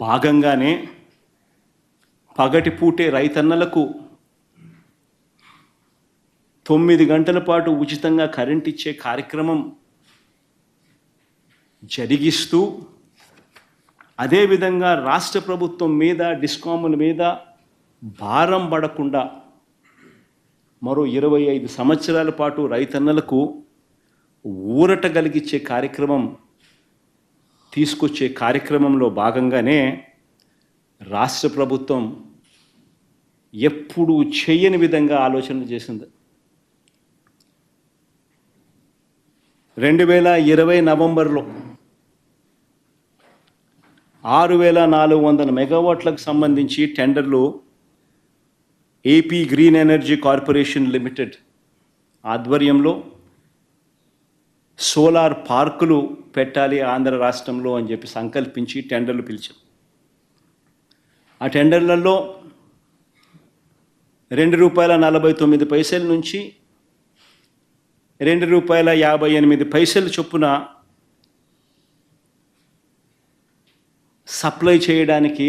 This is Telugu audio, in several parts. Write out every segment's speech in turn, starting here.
భాగంగానే పగటి పూటే రైతన్నలకు తొమ్మిది గంటల పాటు ఉచితంగా కరెంట్ ఇచ్చే కార్యక్రమం జరిగిస్తూ అదేవిధంగా రాష్ట్ర ప్రభుత్వం మీద డిస్కాముల మీద భారం పడకుండా మరో ఇరవై ఐదు సంవత్సరాల పాటు రైతన్నలకు ఊరట కలిగించే కార్యక్రమం తీసుకొచ్చే కార్యక్రమంలో భాగంగానే రాష్ట్ర ప్రభుత్వం ఎప్పుడూ చేయని విధంగా ఆలోచన చేసింది. రెండు వేల ఇరవై నవంబర్లో ఆరు వేల నాలుగు వందల మెగావాట్లకు సంబంధించి టెండర్లు AP green energy corporation limited ఆధ్వర్యంలో సోలార్ పార్కులు పెట్టాలి ఆంధ్ర రాష్ట్రంలో అని చెప్పి సంకల్పించి టెండర్లు పిలిచాం. ఆ టెండర్లలో రెండు రూపాయల నలభై తొమ్మిది పైసల నుంచి రెండు రూపాయల యాభై ఎనిమిది పైసలు చొప్పున సప్లై చేయడానికి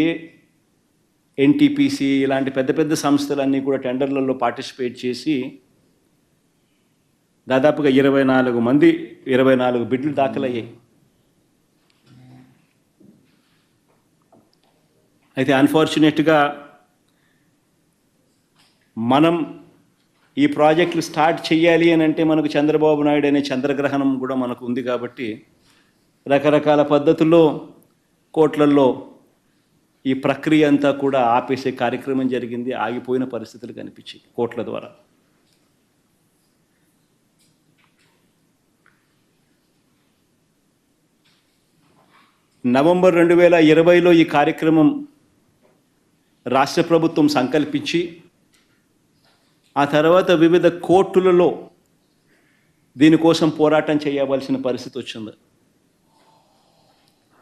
ఎన్టీపీసీ ఇలాంటి పెద్ద పెద్ద సంస్థలన్నీ కూడా టెండర్లలో పార్టిసిపేట్ చేసి దాదాపుగా ఇరవై నాలుగు మంది ఇరవై నాలుగు బిడ్లు దాఖలయ్యాయి. అయితే అన్ఫార్చునేట్గా మనం ఈ ప్రాజెక్టులు స్టార్ట్ చేయాలి అని అంటే మనకు చంద్రబాబు నాయుడు అనే చంద్రగ్రహణం కూడా మనకు ఉంది కాబట్టి రకరకాల పద్ధతుల్లో కోట్లల్లో ఈ ప్రక్రియ అంతా కూడా ఆపేసే కార్యక్రమం జరిగింది ఆగిపోయిన పరిస్థితులు కనిపించాయి కోట్ల ద్వారా. నవంబర్ రెండు వేల ఇరవైలో ఈ కార్యక్రమం రాష్ట్ర ప్రభుత్వం సంకల్పించి ఆ తర్వాత వివిధ కోర్టులలో దీనికోసం పోరాటం చేయవలసిన పరిస్థితి వచ్చింది.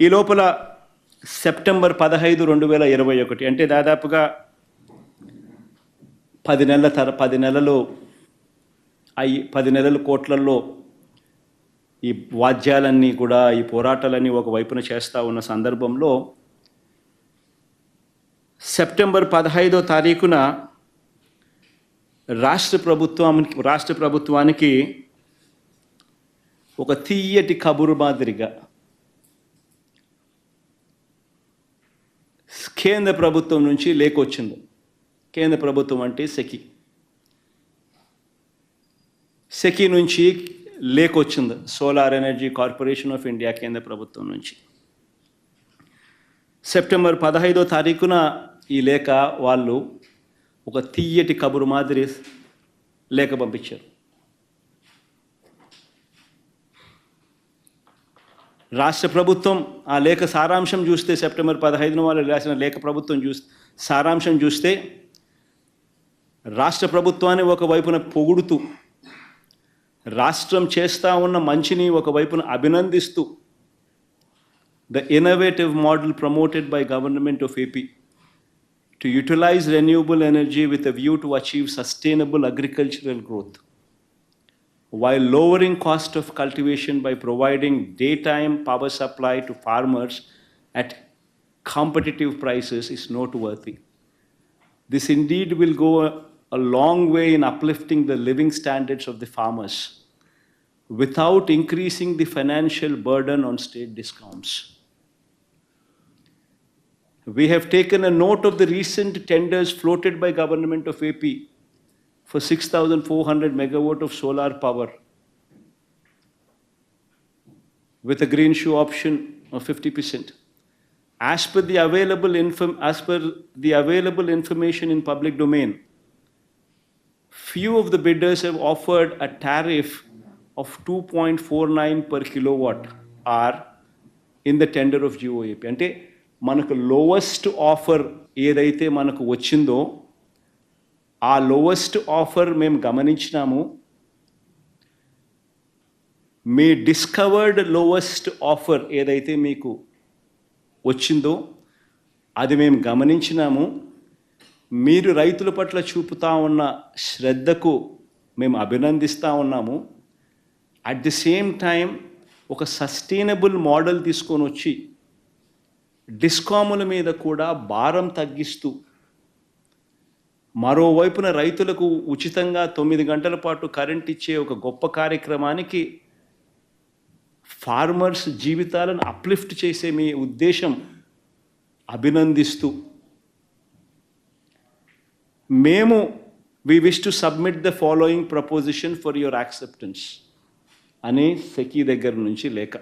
ఈ లోపల సెప్టెంబర్ పదహైదు రెండు వేల ఇరవై ఒకటి అంటే దాదాపుగా పది నెలల తర పది నెలలు అయి పది నెలల కోట్లలో ఈ వాద్యాలన్నీ కూడా ఈ పోరాటాలన్నీ ఒక వైపున చేస్తూ ఉన్న సందర్భంలో సెప్టెంబర్ పదహైదో తారీఖున రాష్ట్ర ప్రభుత్వానికి రాష్ట్ర ప్రభుత్వానికి ఒక తీయటి కబురు మాదిరిగా కేంద్ర ప్రభుత్వం నుంచి లేకొచ్చింది. కేంద్ర ప్రభుత్వం అంటే సెకి. సెకి నుంచి లేకొచ్చింది. Solar energy corporation of India కేంద్ర ప్రభుత్వం నుంచి. సెప్టెంబర్ పదహైదో తారీఖున ఈ లేఖ వాళ్ళు ఒక తీయటి కబురు మాదిరి లేఖ పంపించారు. రాష్ట్ర ప్రభుత్వం ఆ లేఖ సారాంశం చూస్తే సెప్టెంబర్ పదహైదున వాళ్ళు రాసిన లేఖ ప్రభుత్వం చూస్తే సారాంశం చూస్తే రాష్ట్ర ప్రభుత్వాన్ని ఒకవైపున పొగుడుతూ రాష్ట్రం చేస్తూ ఉన్న మంచిని ఒకవైపున అభినందిస్తూ the innovative model promoted by government of AP to utilize renewable energy with a view to achieve sustainable agricultural growth while lowering cost of cultivation by providing daytime power supply to farmers at competitive prices is noteworthy. This indeed will go a, long way in uplifting the living standards of the farmers without increasing the financial burden on state discounts. We have taken a note of the recent tenders floated by government of AP for 6,400 megawatt of solar power with a green shoe option of 50%. As per the available as per the available information in public domain, few of the bidders have offered a tariff of 2.49 per kilowatt hour in the tender of GOAP. అంటే మనకు లోవెస్ట్ ఆఫర్ ఏదైతే మనకు వచ్చిందో ఆ లోవెస్ట్ ఆఫర్ మేము గమనించినాము మీ డిస్కవర్డ్ లోవెస్ట్ ఆఫర్ ఏదైతే మీకు వచ్చిందో అది మేము గమనించినాము మీరు రైతుల పట్ల చూపుతా ఉన్న శ్రద్ధకు మేము అభినందిస్తూ ఉన్నాము. అట్ ది సేమ్ టైం ఒక సస్టైనబుల్ మోడల్ తీసుకొని వచ్చి డిస్కాముల మీద కూడా భారం తగ్గిస్తూ మరోవైపున రైతులకు ఉచితంగా తొమ్మిది గంటల పాటు కరెంట్ ఇచ్చే ఒక గొప్ప కార్యక్రమానికి ఫార్మర్స్ జీవితాలను అప్లిఫ్ట్ చేసే మీ ఉద్దేశం అభినందిస్తూ మేము we wish to submit the following proposition for your acceptance అని సెకీ దగ్గర నుంచి లేఖ.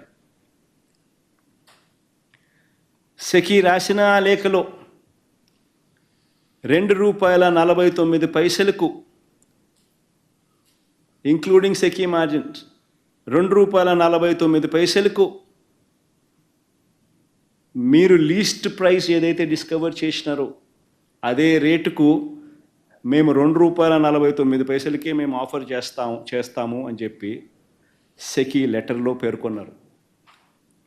సెకీ రాసిన ఆ లేఖలో రెండు రూపాయల నలభై తొమ్మిది పైసలకు ఇంక్లూడింగ్ సెకీ మార్జిన్స్ రెండు రూపాయల నలభై తొమ్మిది పైసలకు మీరు లీస్ట్ ప్రైస్ ఏదైతే డిస్కవర్ చేసినారో అదే రేటుకు మేము రెండు రూపాయల నలభై తొమ్మిది పైసలకే మేము ఆఫర్ చేస్తాము చేస్తాము అని చెప్పి సెకీ లెటర్లో పేర్కొన్నారు.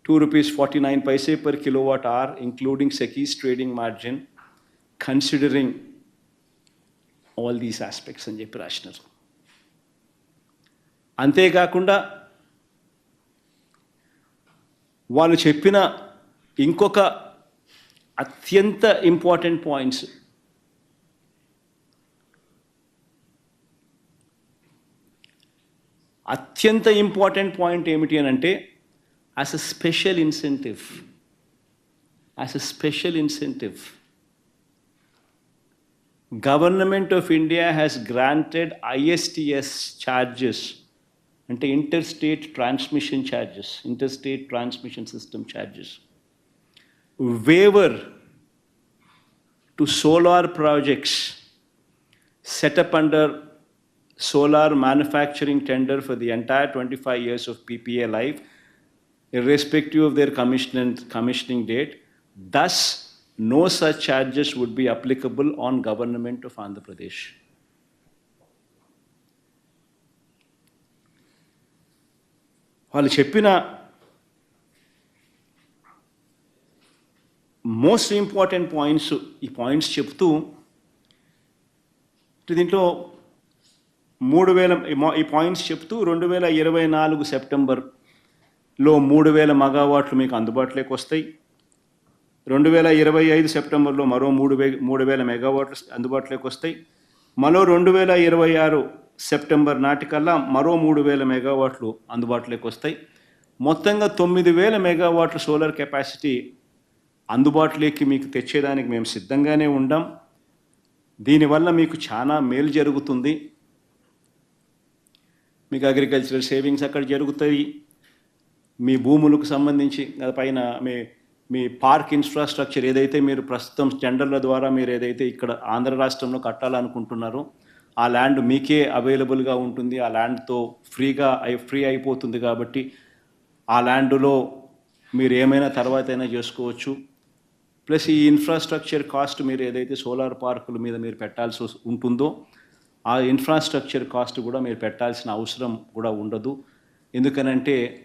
Two rupees forty nine paise per kilowatt are including సెకీస్ trading margin considering all these aspects అని చెప్పి రాసినారు. అంతేకాకుండా వాళ్ళు చెప్పిన ఇంకొక అత్యంత ఇంపార్టెంట్ పాయింట్స్ అత్యంత ఇంపార్టెంట్ పాయింట్ ఏమిటి అని అంటే as a special incentive as a special incentive government of India has granted ISTS charges అంటే inter state transmission charges inter state transmission system charges waiver to solar projects set up under solar manufacturing tender for the entire 25 years of PPA life, irrespective of their commission, commissioning date. Thus, no such charges would be applicable on government of Andhra Pradesh. వాళ్ళు చెప్పిన మోస్ట్ ఇంపార్టెంట్ పాయింట్స్ ఈ పాయింట్స్ చెప్తూ దీంట్లో మూడు వేల ఈ మా- ఈ పాయింట్స్ చెప్తూ రెండు వేల ఇరవై నాలుగు సెప్టెంబర్లో మూడు వేల మెగావాట్లు మీకు అందుబాటులోకి వస్తాయి. రెండు వేల ఇరవై ఐదు సెప్టెంబర్లో మరో మూడు వే మూడు వేల మెగావాట్లు అందుబాటులోకి వస్తాయి. మరో రెండు వేల ఇరవై ఆరు సెప్టెంబర్ నాటికల్లా మరో మూడు వేల మెగావాట్లు అందుబాటులోకి వస్తాయి. మొత్తంగా తొమ్మిది వేల మెగావాట్లు సోలార్ కెపాసిటీ అందుబాటులోకి మీకు తెచ్చేదానికి మేము సిద్ధంగానే ఉండాం. దీనివల్ల మీకు చాలా మేలు జరుగుతుంది. మీకు అగ్రికల్చరల్ సేవింగ్స్ అక్కడ జరుగుతాయి మీ భూములకు సంబంధించి పైన మీ మీ పార్క్ ఇన్ఫ్రాస్ట్రక్చర్ ఏదైతే మీరు ప్రస్తుతం టెండర్ల ద్వారా మీరు ఏదైతే ఇక్కడ ఆంధ్ర రాష్ట్రంలో కట్టాలనుకుంటున్నారో ఆ ల్యాండ్ మీకే అవైలబుల్గా ఉంటుంది. ఆ ల్యాండ్తో ఫ్రీగా అయి ఫ్రీ అయిపోతుంది కాబట్టి ఆ ల్యాండ్లో మీరు ఏమైనా తర్వాత అయినా చేసుకోవచ్చు. ప్లస్ ఈ ఇన్ఫ్రాస్ట్రక్చర్ కాస్ట్ మీరు ఏదైతే సోలార్ పార్కుల మీద మీరు పెట్టాల్సి ఉంటుందో ఆ ఇన్ఫ్రాస్ట్రక్చర్ కాస్ట్ కూడా మీరు పెట్టాల్సిన అవసరం కూడా ఉండదు. ఎందుకనంటే